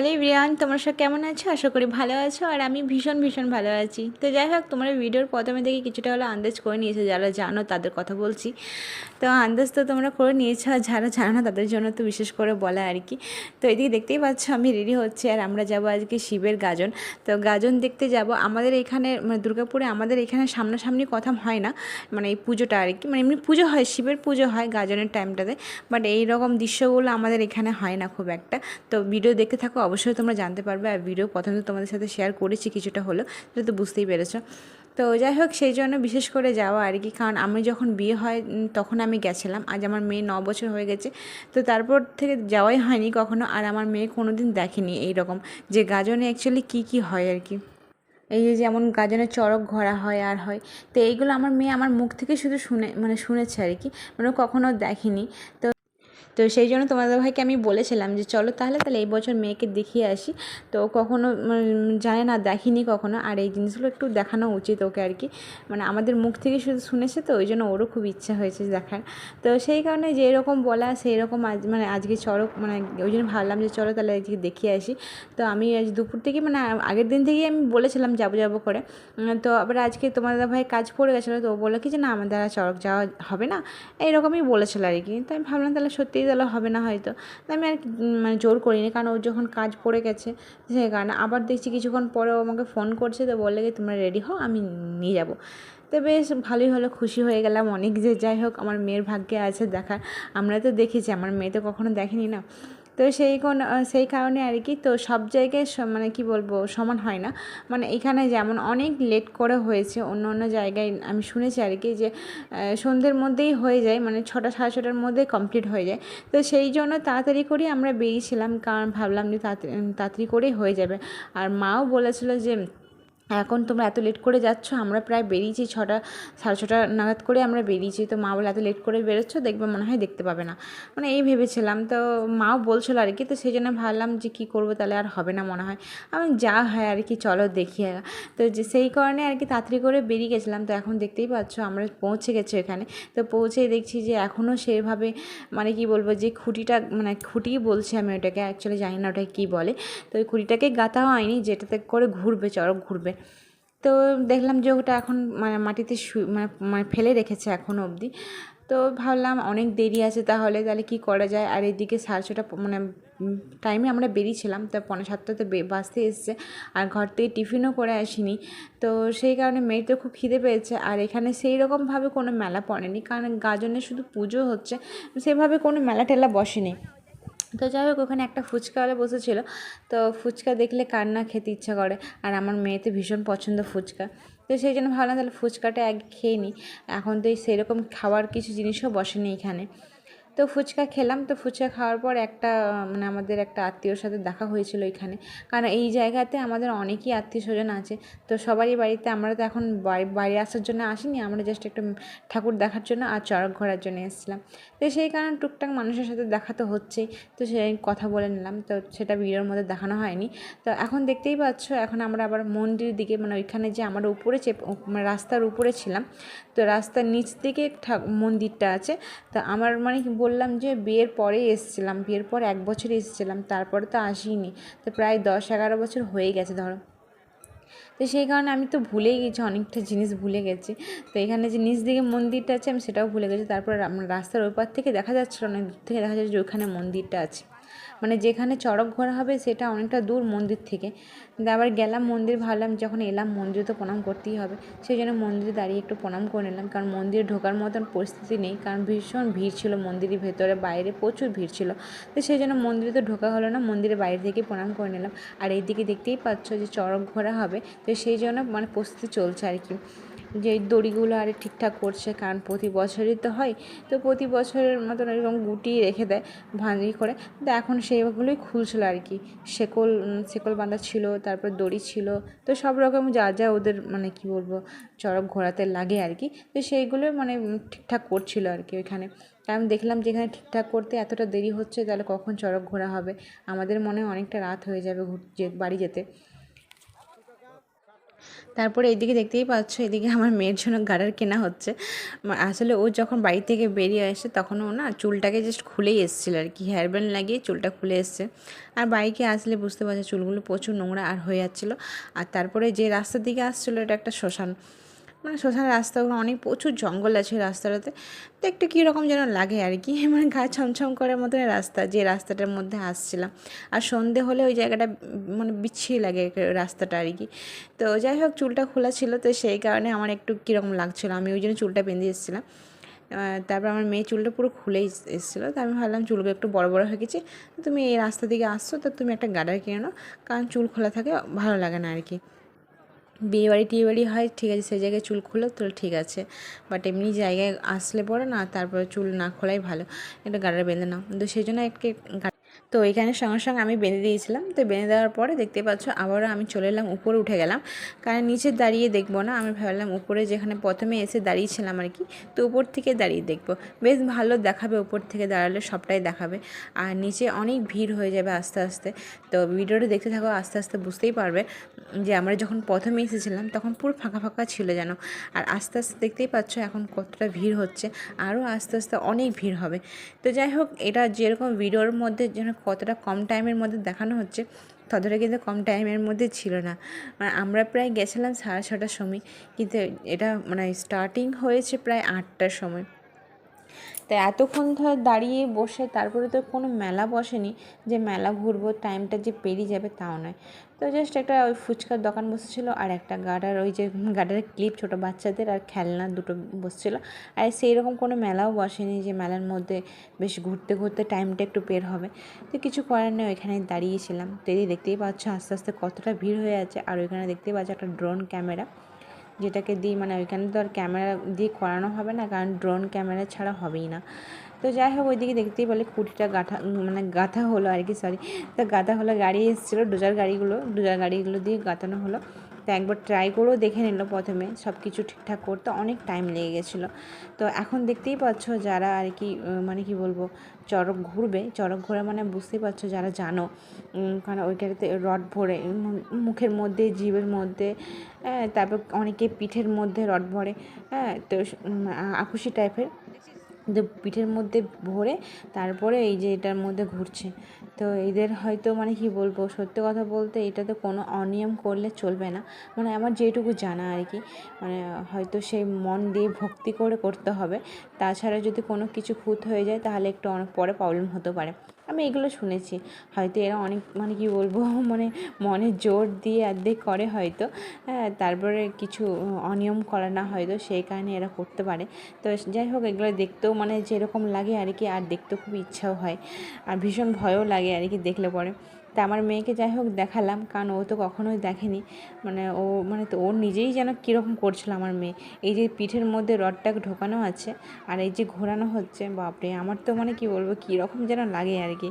Hello Riyan তোমরা সব কেমন আছো? আশা করি ভালো আছো আর আমি ভীষণ ভীষণ ভালো আছি। তো যাই হোক, তোমরা ভিডিওর প্রথমে দেখে কিছুটা হলো আন্দাজ করে নিয়েছো, যারা জানো তাদের কথা বলছি। তো আন্দাজ তো তোমরা করে নিয়েছো আর যারা জানো না তাদের জন্য তো বিশেষ করে বলা আর কি। তো এদিকে দেখতেই পাচ্ছ আমি রেডি হচ্ছে আর আমরা যাব আজকে শিবের গাজন। তো গাজন দেখতে যাব। আমাদের এখানে মানে দুর্গাপুরে আমাদের এখানে সামনাসামনি কথা হয় না মানে এই পুজোটা আর কি। মানে এমনি পুজো হয়, শিবের পুজো হয় গাজনের টাইমটাতে বাট এই রকম দৃশ্যগুলো আমাদের এখানে হয় না খুব একটা। তো ভিডিও দেখতে থাকো অবশ্যই তোমরা জানতে পারবে আর ভিডিও প্রথমে তোমাদের সাথে শেয়ার করেছি কিছুটা হলো সেটা তো বুঝতেই পেরেছ। তো যাই হোক, সেই জন্য বিশেষ করে যাওয়া আর কি, কারণ আমি যখন বিয়ে হয় তখন আমি গেছিলাম। আজ আমার মেয়ে ন বছর হয়ে গেছে। তো তারপর থেকে যাওয়াই হয়নি কখনো, আর আমার মেয়ে কোনো দিন দেখেনি এই রকম যে গাজনে অ্যাকচুয়ালি কী কী হয় আর কি। এই যে যেমন গাজনের চড়ক ঘোরা হয় আর হয়, তো এইগুলো আমার মেয়ে আমার মুখ থেকে শুধু শুনে মানে শুনেছে আর কি মানে কখনো দেখেনি। তো তো সেই জন্য তোমাদের ভাইকে আমি বলেছিলাম যে চলো তাহলে তাহলে এই বছর মেয়েকে দেখিয়ে আসি। তো কখনো জানে না, দেখিনি কখনো। আর এই জিনিসগুলো একটু দেখানো উচিত ওকে আর কি। মানে আমাদের মুখ থেকে শুধু শুনেছে তো, ওই জন্য ওরও খুব ইচ্ছা হয়েছে দেখার। তো সেই কারণে যে এরকম বলা সেই রকম আজ মানে আজকে চড়ক মানে ওই জন্য ভাবলাম যে চলো তাহলে আজকে দেখিয়ে আসি। তো আমি আজ দুপুর থেকে মানে আগের দিন থেকেই আমি বলেছিলাম যাব যাব করে। তো আবার আজকে তোমাদের ভাই কাজ পড়ে গেছিল, তো ও বলল কি যে না, আমাদের আর চড়ক যাওয়া হবে না। এইরকমই বলেছিল আর কি। তো আমি ভাবলাম তাহলে সত্যিই তাহলে হবে না হয়তো। আমি আর মানে জোর করিনি। কারণ ওর যখন কাজ পড়ে গেছে, সে কারণে আবার দেখছি কিছুক্ষণ পরে আমাকে ফোন করছে তো বললে কি, তোমরা রেডি হও? আমি নিয়ে যাব। তো বেশ ভালোই হলো, খুশি হয়ে গেলাম অনেক যে যাই হোক, আমার মেয়ের ভাগ্যে আছে দেখা আমরা তো দেখেছি, আমার মেয়ে তো কখনো দেখেনি না। তো সেই কোন, সেই কারণে আর কি, তো সব জায়গায় মানে কি বলব, সমান হয় না। মানে এখানে যেমন অনেক লেট করে হয়েছে, অন্য অন্য জায়গায় আমি শুনেছি আর কি যে সন্ধ্যের মধ্যেই হয়ে যায় মানে ছটা, সাড়ে ছটার মধ্যে কমপ্লিট হয়ে যায়। তো সেই জন্য তাড়াতাড়ি করে আমরা বেরিয়েছিলাম, কারণ ভাবলাম যে তাড়াতাড়ি করেই হয়ে যাবে। আর মাও বলেছিল যে এখন তোমরা এত লেট করে যাচ্ছ, আমরা প্রায় বেরিয়েছি ছটা, সাড়ে ছটা নাগাদ করে আমরা বেরিয়েছি। তো মা বলে, এত লেট করে বেরোচ্ছ, দেখবে মনে হয় দেখতে পাবে না। মানে এই ভেবেছিলাম, তো মাও বলছিল আর কি, তো সেই জন্য ভাবলাম যে কী করব তাহলে আর হবে না মনে হয়। আমি যা হয় আর কি, চলো দেখি। তো যে সেই কারণে আর কি তাড়াতাড়ি করে বেরিয়ে গেছিলাম। তো এখন দেখতেই পাচ্ছ, আমরা পৌঁছে গেছি এখানে। তো পৌঁছে দেখছি যে এখনও সেভাবে মানে কি বলব, যে খুঁটিটা মানে খুঁটি বলছি আমি ওটাকে অ্যাকচুয়ালি জানি না ওটাকে কী বলে। তো ওই খুঁটিটাকে গাঁথা হয়নি, যেটাতে করে ঘুরবে, চড়ক ঘুরবে। তো দেখলাম যে ওটা এখন মানে মাটিতে মানে মানে ফেলে রেখেছে এখনও অবধি। তো ভাবলাম অনেক দেরি আছে তাহলে তাহলে কি করা যায়? আর এদিকে সাড়ে ছটা মানে টাইমে আমরা বেরিয়েছিলাম, তা পনেরো সাতটাতে বাসতে এসছে। আর ঘর থেকে টিফিনও করে আসিনি। তো সেই কারণে মেয়ের তো খুব খিদে পেয়েছে। আর এখানে সেই রকমভাবে কোনো মেলা পড়েনি, কারণ গাজনে শুধু পুজো হচ্ছে, সেভাবে কোনো মেলা টেলা বসেনি। তো যাই হোক, ওখানে একটা ফুচকাওয়ালা বসেছিল। তো ফুচকা দেখলে কার না খেতে ইচ্ছা করে। আর আমার মেয়েতে ভীষণ পছন্দ ফুচকা। তো সেই জন্য ভাবলাম তাহলে ফুচকাটা এক খেয়ে নিই এখন তো এই সেরকম খাওয়ার কিছু জিনিসও বসেনি এখানে। তো ফুচকা খেলাম। তো ফুচকা খাওয়ার পর একটা মানে আমাদের একটা আত্মীয়র সাথে দেখা হয়েছিল এখানে। কারণ এই জায়গাতে আমাদের অনেকই আত্মীয় স্বজন আছে। তো সবারই বাড়িতে, আমরা তো এখন বাড়ি আসার জন্য আসিনি। আমরা জাস্ট একটু ঠাকুর দেখার জন্য আর চড়ক ঘোরার জন্য এসেছিলাম। তো সেই কারণে টুকটাক মানুষের সাথে দেখা তো হচ্ছেই। তো সেই কথা বলে নিলাম। তো সেটা ভিডিওর মধ্যে দেখানো হয়নি। তো এখন দেখতেই পাচ্ছ, এখন আমরা আবার মন্দিরের দিকে মানে ওইখানে যে আমরা উপরে চেপ মানে রাস্তার উপরে ছিলাম। তো রাস্তার নিচ দিকে মন্দিরটা আছে। তো আমার মানে বললাম যে বিয়ের পরে এসেছিলাম, বিয়ের পর এক বছর এসেছিলাম, তারপরে তো আসিনি। তো প্রায় দশ এগারো বছর হয়ে গেছে ধরো। তো সেই কারণে আমি তো ভুলেই গেছি, অনেকটা জিনিস ভুলে গেছি। তো এখানে যে নিচ দিকে মন্দিরটা আছে, আমি সেটাও ভুলে গেছি। তারপর রাস্তার ওপার থেকে দেখা যাচ্ছিল অনেক দূর থেকে দেখা যাচ্ছে যে ওখানে মন্দিরটা আছে। মানে যেখানে চড়ক ঘোরা হবে সেটা অনেকটা দূর মন্দির থেকে। আবার গেলাম মন্দির, ভাবলাম যখন এলাম মন্দিরে তো প্রণাম করতেই হবে। সেই জন্য মন্দিরে দাঁড়িয়ে একটু প্রণাম করে নিলাম। কারণ মন্দিরে ঢোকার মতন পরিস্থিতি নেই। কারণ ভীষণ ভিড় ছিল মন্দিরের ভেতরে, বাইরে প্রচুর ভিড় ছিল। তো সেই জন্য মন্দিরে তো ঢোকা হলো না, মন্দিরের বাইরে থেকে প্রণাম করে নিলাম। আর এইদিকে দেখতেই পাচ্ছ যে চড়ক ঘোরা হবে। তো সেই জন্য মানে প্রস্তুতি চলছে আর কি। যে দড়িগুলো আরে ঠিকঠাক করছে, কারণ প্রতি বছরই তো হয়, তো প্রতি বছরের মতন এরকম গুটিয়ে রেখে দেয়, ভাঙি করে। তো এখন সেইগুলোই খুলছিল আর কি। শেকল শেকল বাঁধা ছিল, তারপর দড়ি ছিল, তো সব রকম যা যা ওদের মানে কি বলব, চড়ক ঘোরাতে লাগে আর কি। তো সেইগুলো মানে ঠিকঠাক করছিল আর কি ওইখানে। আমি দেখলাম যে এখানে ঠিকঠাক করতে এতটা দেরি হচ্ছে, তাহলে কখন চড়ক ঘোরা হবে? আমাদের মনে অনেকটা রাত হয়ে যাবে বাড়ি যেতে। তারপরে এইদিকে দেখতেই পাচ্ছ, এদিকে আমার মেয়ের জন্য গাড়ার কেনা হচ্ছে। আসলে ও যখন বাড়ি থেকে বেরিয়ে আসে তখন ও না চুলটাকে জাস্ট খুলেই এসেছিল আর কি হেয়ার ব্যান্ড লাগিয়ে চুলটা খুলে এসছে। আর বাইকে আসলে বুঝতে পারছে, চুলগুলো প্রচুর নোংরা আর হয়ে যাচ্ছিল। আর তারপরে যে রাস্তার দিকে আসছিল, এটা একটা শ্মশান। মানে শ্মশান রাস্তাগুলো অনেক, প্রচুর জঙ্গল আছে রাস্তাটাতে। তো একটু কীরকম যেন লাগে আর কি মানে গা ছমছম করার মতন রাস্তা, যে রাস্তাটার মধ্যে আসছিলাম। আর সন্ধে হলে ওই জায়গাটা মানে বিচ্ছিরি লাগে রাস্তাটা আর কি। তো যাই হোক, চুলটা খোলা ছিল, তো সেই কারণে আমার একটু কীরকম লাগছিল, আমি ওই জন্য চুলটা বেঁধে এসেছিলাম। তারপর আমার মেয়ে চুলটা পুরো খুলেই এসেছিল, তো আমি ভাবলাম চুলগুলো একটু বড় বড় হয়ে গেছে। তুমি এই রাস্তা দিকে আসছো, তো তুমি একটা গাডার কিনে নাও, কারণ চুল খোলা থাকে ভালো লাগে না আর কি। বিয়েবাড়ি টিয়েবাড়ি হয়, ঠিক আছে, সে জায়গায় চুল খুলো, তো ঠিক আছে। বাট এমনি জায়গায় আসলে পরে না, তারপরে চুল না খোলাই ভালো। একটা গাড়ার বেঁধে নাও। তো সেই জন্য একটি তো ওইখানে সঙ্গে সঙ্গে আমি বেঁধে দিয়েছিলাম। তো বেঁধে দেওয়ার পরে দেখতে পাচ্ছ আবারও আমি চলে এলাম, উপরে উঠে গেলাম। কারণ নিচে দাঁড়িয়ে দেখব না, আমি ভাবলাম উপরে যেখানে প্রথমে এসে দাঁড়িয়েছিলাম আর কি, তো উপর থেকে দাঁড়িয়ে দেখব। বেশ ভালো দেখাবে উপর থেকে দাঁড়ালে, সবটাই দেখাবে। আর নিচে অনেক ভিড় হয়ে যাবে আস্তে আস্তে। তো ভিডিওটা দেখতে থাকো, আস্তে আস্তে বুঝতেই পারবে যে আমরা যখন প্রথমে এসেছিলাম তখন পুরো ফাঁকা ফাঁকা ছিল যেন। আর আস্তে আস্তে দেখতেই পাচ্ছ এখন কতটা ভিড় হচ্ছে, আরও আস্তে আস্তে অনেক ভিড় হবে। তো যাই হোক, এটা যেরকম ভিডিওর মধ্যে যেন কতটা কম টাইমের মধ্যে দেখানো হচ্ছে, ততটা কিন্তু কম টাইমের মধ্যে ছিল না। মানে আমরা প্রায় গেছিলাম সাড়ে ছটার সময়, কিন্তু এটা মানে স্টার্টিং হয়েছে প্রায় আটটার সময়। তো এতক্ষণ ধর দাঁড়িয়ে বসে, তারপরে তো কোনো মেলা বসেনি যে মেলা ঘুরবো টাইমটা যে পেরিয়ে যাবে তাও নয়। তো জাস্ট একটা ওই ফুচকার দোকান বসেছিলো আর একটা গাডার ওই যে গাডারের ক্লিপ ছোটো বাচ্চাদের আর খেলনা দুটো বসছিলো। আর সেই রকম কোনো মেলাও বসেনি যে মেলার মধ্যে বেশ ঘুরতে ঘুরতে টাইমটা একটু বের হবে। তো কিছু করার নেই, ওইখানে দাঁড়িয়েছিলাম। তো দেখতেই পাচ্ছ আস্তে আস্তে কতটা ভিড় হয়ে আছে, আর ওইখানে দেখতেই পাচ্ছ একটা ড্রোন ক্যামেরা যেটাকে দিই মানে ওইখানে তো আর ক্যামেরা দিয়ে করানো হবে না, কারণ ড্রোন ক্যামেরা ছাড়া হবেই না। তো যাই হোক, ওইদিকে দেখতেই বলে কুটিটা গাঁথা মানে গাঁথা হলো আর কি সরি তো গাঁথা হলো, গাড়ি এসেছিল ডোজার গাড়িগুলো ডোজার গাড়িগুলো দিয়ে গাঁথানো হলো। তো একবার ট্রাই করেও দেখে নিল প্রথমে। সব কিছু ঠিকঠাক করতে অনেক টাইম লেগে গেছিল। তো এখন দেখতেই পাচ্ছ যারা আর কি মানে কি বলব, চড়ক ঘুরবে, চড়ক ঘোরা মানে বুঝতেই পারছ যারা জানো কারণ ওইটাতে রড ভরে মুখের মধ্যে, জিভের মধ্যে হ্যাঁ তারপর অনেকে পিঠের মধ্যে রড ভরে হ্যাঁ তো আকুশি টাইপের পিঠের মধ্যে ভরে তারপরে এই যে এটার মধ্যে ঘুরছে। তো এদের হয়তো মানে কি বলব, সত্য কথা বলতে এটাতে কোনো অনিয়ম করলে চলবে না। মানে আমার যেটুকু জানা আর কি মানে হয়তো সেই মন দিয়ে ভক্তি করে করতে হবে। তাছাড়া যদি কোনো কিছু খুঁত হয়ে যায় তাহলে একটু অনেক পরে প্রবলেম হতে পারে। আমি এগুলো শুনেছি। হয়তো এরা অনেক মানে কি বলব মানে মনে জোর দিয়ে অর্ধেক করে হয়তো। হ্যাঁ তারপরে কিছু অনিয়ম করে না হয়তো, সেই কারণে এরা করতে পারে। তো যাই হোক, এগুলো দেখতেও মানে যেরকম লাগে আর কি, আর দেখতেও খুব ইচ্ছাও হয়। আর ভীষণ ভয়ও লাগে আর কি দেখলে পরে। তা আমার মেয়েকে যাই হোক দেখালাম, কারণ ও তো কখনোই দেখেনি। মানে ও মানে তো ওর নিজেই যেন কীরকম করছিল আমার মেয়ে। এই যে পিঠের মধ্যে রডটাকে ঢোকানো আছে, আর এই যে ঘোরানো হচ্ছে, বাপরে, আমার তো মানে কি বলব, কীরকম যেন লাগে আর কি।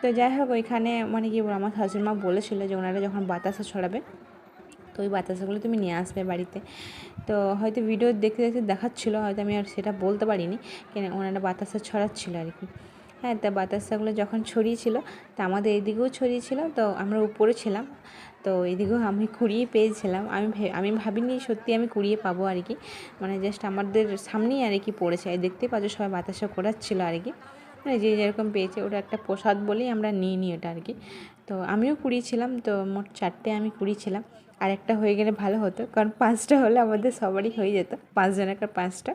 তো যাই হোক, ওইখানে মানে কি বলব, আমার শাশুড়িমা বলেছিলো যে ওনারা যখন বাতাসা ছড়াবে, তো ওই বাতাসাগুলো তুমি নিয়ে আসবে বাড়িতে। তো হয়তো ভিডিও দেখতে দেখতে দেখাচ্ছিলো, হয়তো আমি আর সেটা বলতে পারিনি, কেন ওনারা বাতাসা ছড়াচ্ছিলো আর কি। হ্যাঁ তা বাতাসাগুলো যখন ছড়িয়েছিল তা আমাদের এদিকেও ছড়িয়েছিল তো আমরা উপরে ছিলাম। তো এদিকেও আমি কুড়িয়ে পেয়েছিলাম। আমি আমি ভাবিনি সত্যি আমি কুড়িয়ে পাবো আর কি। মানে জাস্ট আমাদের সামনেই আর কি পড়েছে। দেখতে পাচ্ছ সবাই বাতাসা করাচ্ছিলো আর কি। মানে যে যেরকম পেয়েছে, ওটা একটা প্রসাদ বলেই আমরা নিয়ে নিই ওটা আর কি। তো আমিও কুড়িয়েছিলাম তো মোট চারটে আমি কুড়িয়েছিলাম আর একটা হয়ে গেলে ভালো হতো, কারণ পাঁচটা হলে আমাদের সবারই হয়ে যেত, পাঁচজনের পাঁচটা।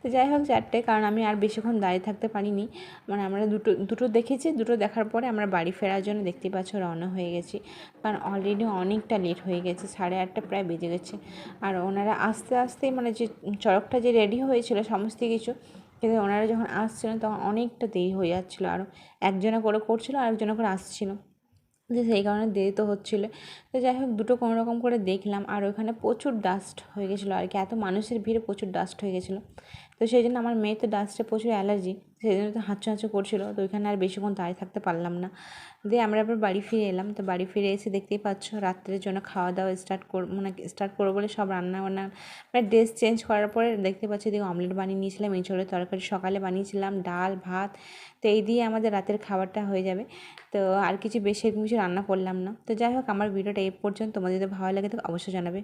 তো যাই হোক চারটে, কারণ আমি আর বেশিক্ষণ দাঁড়িয়ে থাকতে পারিনি। মানে আমরা দুটো দুটো দেখেছি, দুটো দেখার পরে আমরা বাড়ি ফেরার জন্য দেখতে পাচ্ছ রওনা হয়ে গেছি। কারণ অলরেডি অনেকটা লেট হয়ে গেছে, সাড়ে আটটা প্রায় বেজে গেছে। আর ওনারা আস্তে আস্তে মানে যে চড়কটা যে রেডি হয়েছিল সমস্ত কিছু, কিন্তু ওনারা যখন আসছিলেন তখন অনেকটা দেরি হয়ে যাচ্ছিল। আরও একজনে করে করছিল, আরেকজনে করে আসছিল। যে সেই কারণে দেরি তো হচ্ছিল। তো যাই হোক, দুটো কোনো রকম করে দেখলাম আর ওখানে প্রচুর ডাস্ট হয়ে গেছিল আর কি, এত মানুষের ভিড়ে প্রচুর ডাস্ট হয়ে গেছিল। তো সেই জন্য আমার মেয়ের তো ডাস্টে প্রচুর অ্যালার্জি, সেই জন্য তো হাঁচু হাঁচু করছিল, তো ওইখানে আর বেশিক্ষণ দাঁড়িয়ে থাকতে পারলাম না। দিয়ে আমরা আবার বাড়ি ফিরে এলাম, তো বাড়ি ফিরে এসে দেখতেই পাচ্ছ রাত্রের জন্য খাওয়া দাওয়া স্টার্ট কর মানে স্টার্ট করব বলে সব রান্না বান্না মানে ড্রেস চেঞ্জ করার পরে দেখতে পাচ্ছি এদিকে অমলেট বানিয়ে নিয়েছিলাম, এঁচড়ের তরকারি সকালে বানিয়েছিলাম, ডাল, ভাত, তো এই দিয়ে আমাদের রাতের খাবারটা হয়ে যাবে। তো আর কিছু বেশি কিছু রান্না করলাম না। তো যাই হোক, আমার ভিডিওটা এই পর্যন্ত, তোমাদের যদি ভালো লাগে তো অবশ্যই জানাবে।